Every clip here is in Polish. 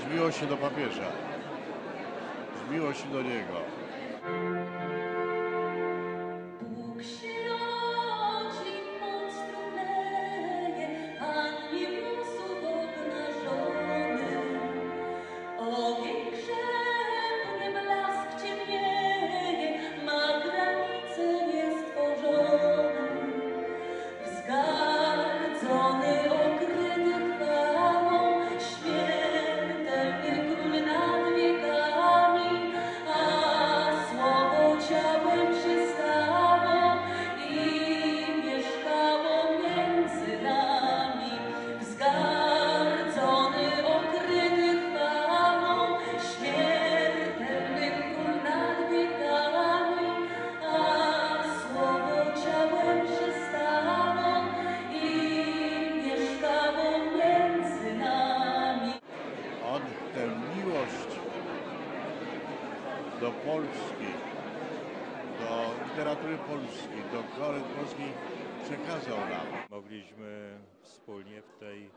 z miłości do papieża. Z miłości do niego. Tę miłość do Polski, do literatury polskiej, do kolęd polskich przekazał nam. Mogliśmy wspólnie w tej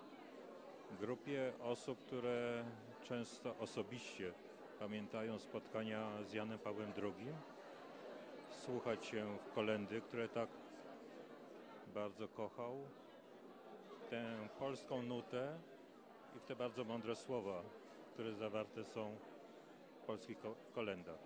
grupie osób, które często osobiście pamiętają spotkania z Janem Pawłem II, słuchać się w kolendy, które tak bardzo kochał, tę polską nutę i w te bardzo mądre słowa, które zawarte są w polskich ko- kolendach.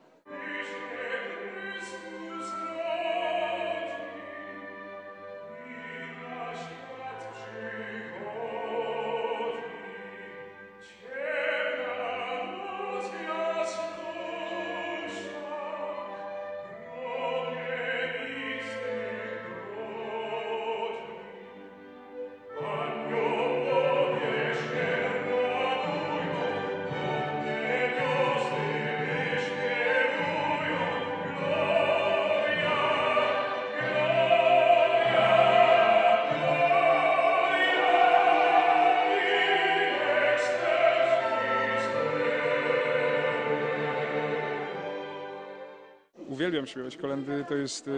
Uwielbiam śpiewać kolendy, to jest e,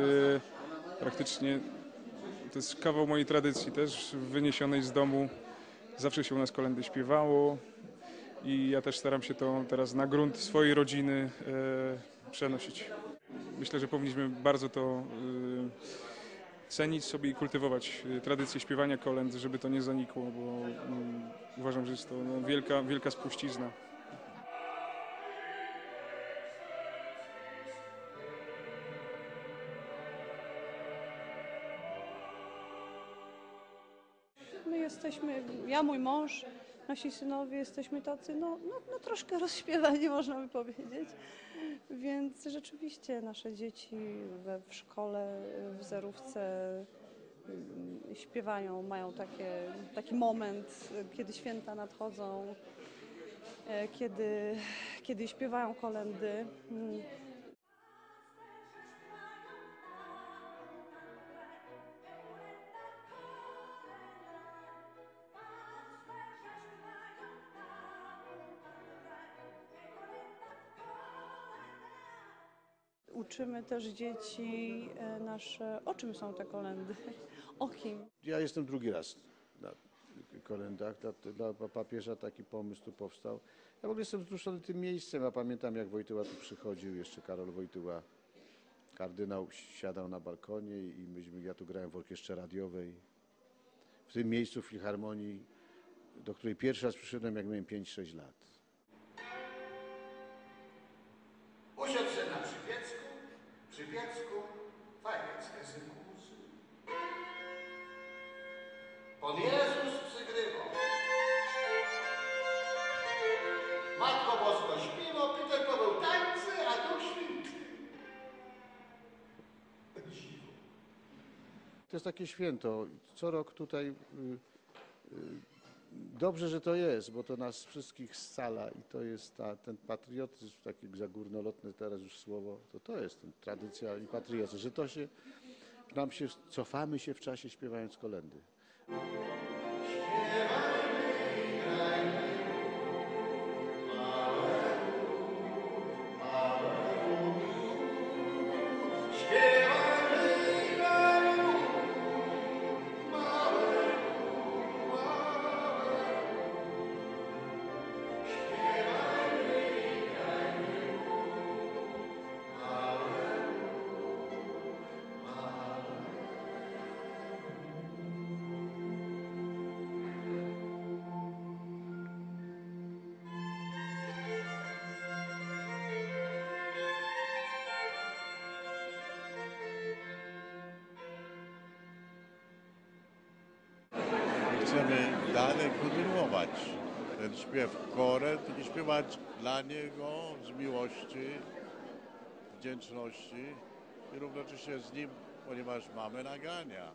praktycznie, to jest kawał mojej tradycji też, wyniesionej z domu. Zawsze się u nas kolendy śpiewało i ja też staram się to teraz na grunt swojej rodziny e, przenosić. Myślę, że powinniśmy bardzo to e, cenić sobie i kultywować tradycję śpiewania kolęd, żeby to nie zanikło, bo mm, uważam, że jest to no, wielka, wielka spuścizna. Jesteśmy, ja, mój mąż, nasi synowie, jesteśmy tacy, no, no, no troszkę rozśpiewani, można by powiedzieć. Więc rzeczywiście nasze dzieci we, w szkole, w zerówce mm, śpiewają, mają takie, taki moment, kiedy święta nadchodzą, e, kiedy, kiedy śpiewają kolendy. Uczymy też dzieci e, nasze, o czym są te kolendy, o kim. Ja jestem drugi raz na kolendach. Dla, dla papieża taki pomysł tu powstał. Ja w ogóle jestem wzruszony tym miejscem. Ja pamiętam, jak Wojtyła tu przychodził, jeszcze Karol Wojtyła, kardynał, siadał na balkonie i myśmy, ja tu grałem w orkiestrze radiowej. W tym miejscu w Filharmonii, do której pierwszy raz przyszedłem, jak miałem 5-6 lat. Przy piecku fajeckie synkusy. Pan Jezus przygrywał. Matko Bosko śpiwo, Peter Paweł tańcy, a Duch Święty. Dziwo. To jest takie święto. Co rok tutaj y, y, dobrze, że to jest, bo to nas wszystkich scala i to jest ta, ten patriotyzm, takie za górnolotne teraz już słowo, to to jest ten tradycja i patriotyzm, że to się, nam się, cofamy się w czasie śpiewając kolendy. Śpiewajmy chcemy dalej kontynuować ten śpiew korem i śpiewać dla Niego z miłości, wdzięczności i równocześnie z Nim, ponieważ mamy nagrania.